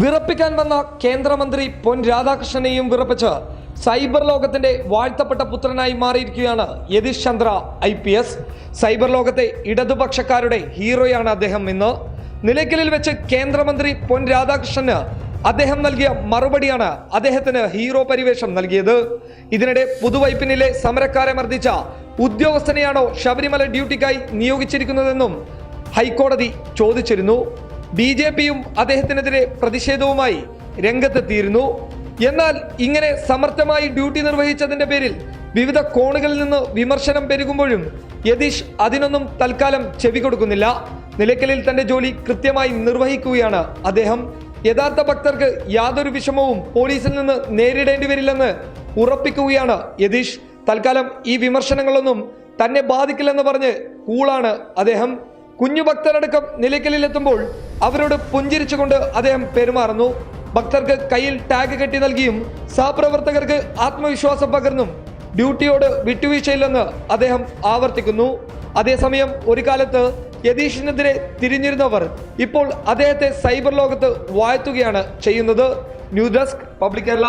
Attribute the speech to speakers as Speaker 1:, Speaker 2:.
Speaker 1: വിറപ്പിക്കാൻ വന്ന കേന്ദ്രമന്ത്രി പൊൻ രാധാകൃഷ്ണനെയും വിറപ്പിച്ച് സൈബർ ലോകത്തിന്റെ വാഴ്ത്തപ്പെട്ട പുത്രനായി മാറിയിരിക്കുകയാണ് Yatheesh Chandra I P S. Cyber ലോകത്തെ ഇടതുപക്ഷക്കാരുടെ ഹീറോയാണ് അദ്ദേഹം ഇന്ന്. നിലയ്ക്കലിൽ വെച്ച് കേന്ദ്രമന്ത്രി പൊൻ രാധാകൃഷ്ണന് അദ്ദേഹം നൽകിയ മറുപടിയാണ് അദ്ദേഹത്തിന് ഹീറോ പരിവേഷം നൽകിയത്. ഇതിനിടെ പുതുവൈപ്പിനിലെ സമരക്കാരെ മർദ്ദിച്ച ഉദ്യോഗസ്ഥനെയാണോ ശബരിമല ഡ്യൂട്ടിക്കായി നിയോഗിച്ചിരിക്കുന്നതെന്നും ഹൈക്കോടതി ചോദിച്ചിരുന്നു. ബി ജെ പിയും അദ്ദേഹത്തിനെതിരെ പ്രതിഷേധവുമായി രംഗത്തെത്തിയിരുന്നു. എന്നാൽ ഇങ്ങനെ സമർത്ഥമായി ഡ്യൂട്ടി നിർവഹിച്ചതിന്റെ പേരിൽ വിവിധ കോണുകളിൽ നിന്ന് വിമർശനം പെരുകുമ്പോഴും യതീഷ് അതിനൊന്നും തൽക്കാലം ചെവി കൊടുക്കുന്നില്ല. നിലയ്ക്കലിൽ തന്റെ ജോലി കൃത്യമായി നിർവഹിക്കുകയാണ് അദ്ദേഹം. യഥാർത്ഥ ഭക്തർക്ക് യാതൊരു വിഷമവും പോലീസിൽ നിന്ന് നേരിടേണ്ടി വരില്ലെന്ന് ഉറപ്പിക്കുകയാണ് യതീഷ്. തൽക്കാലം ഈ വിമർശനങ്ങളൊന്നും തന്നെ ബാധിക്കില്ലെന്ന് പറഞ്ഞ് കൂളാണ് അദ്ദേഹം. കുഞ്ഞു ഭക്തരടക്കം നിലയ്ക്കലിലെത്തുമ്പോൾ അവരോട് പുഞ്ചിരിച്ചുകൊണ്ട് അദ്ദേഹം പെരുമാറുന്നു. ഭക്തർക്ക് കയ്യിൽ ടാഗ് കെട്ടി നൽകിയും സഹപ്രവർത്തകർക്ക് ആത്മവിശ്വാസം പകർന്നും ഡ്യൂട്ടിയോട് വിട്ടുവീഴ്ചയില്ലെന്ന് അദ്ദേഹം ആവർത്തിക്കുന്നു. അതേസമയം ഒരു കാലത്ത് യതീഷിനെതിരെ തിരിഞ്ഞിരുന്നവർ ഇപ്പോൾ അദ്ദേഹത്തെ സൈബർ ലോകത്ത് വാഴ്ത്തുകയാണ് ചെയ്യുന്നത്. News desk public Kerala.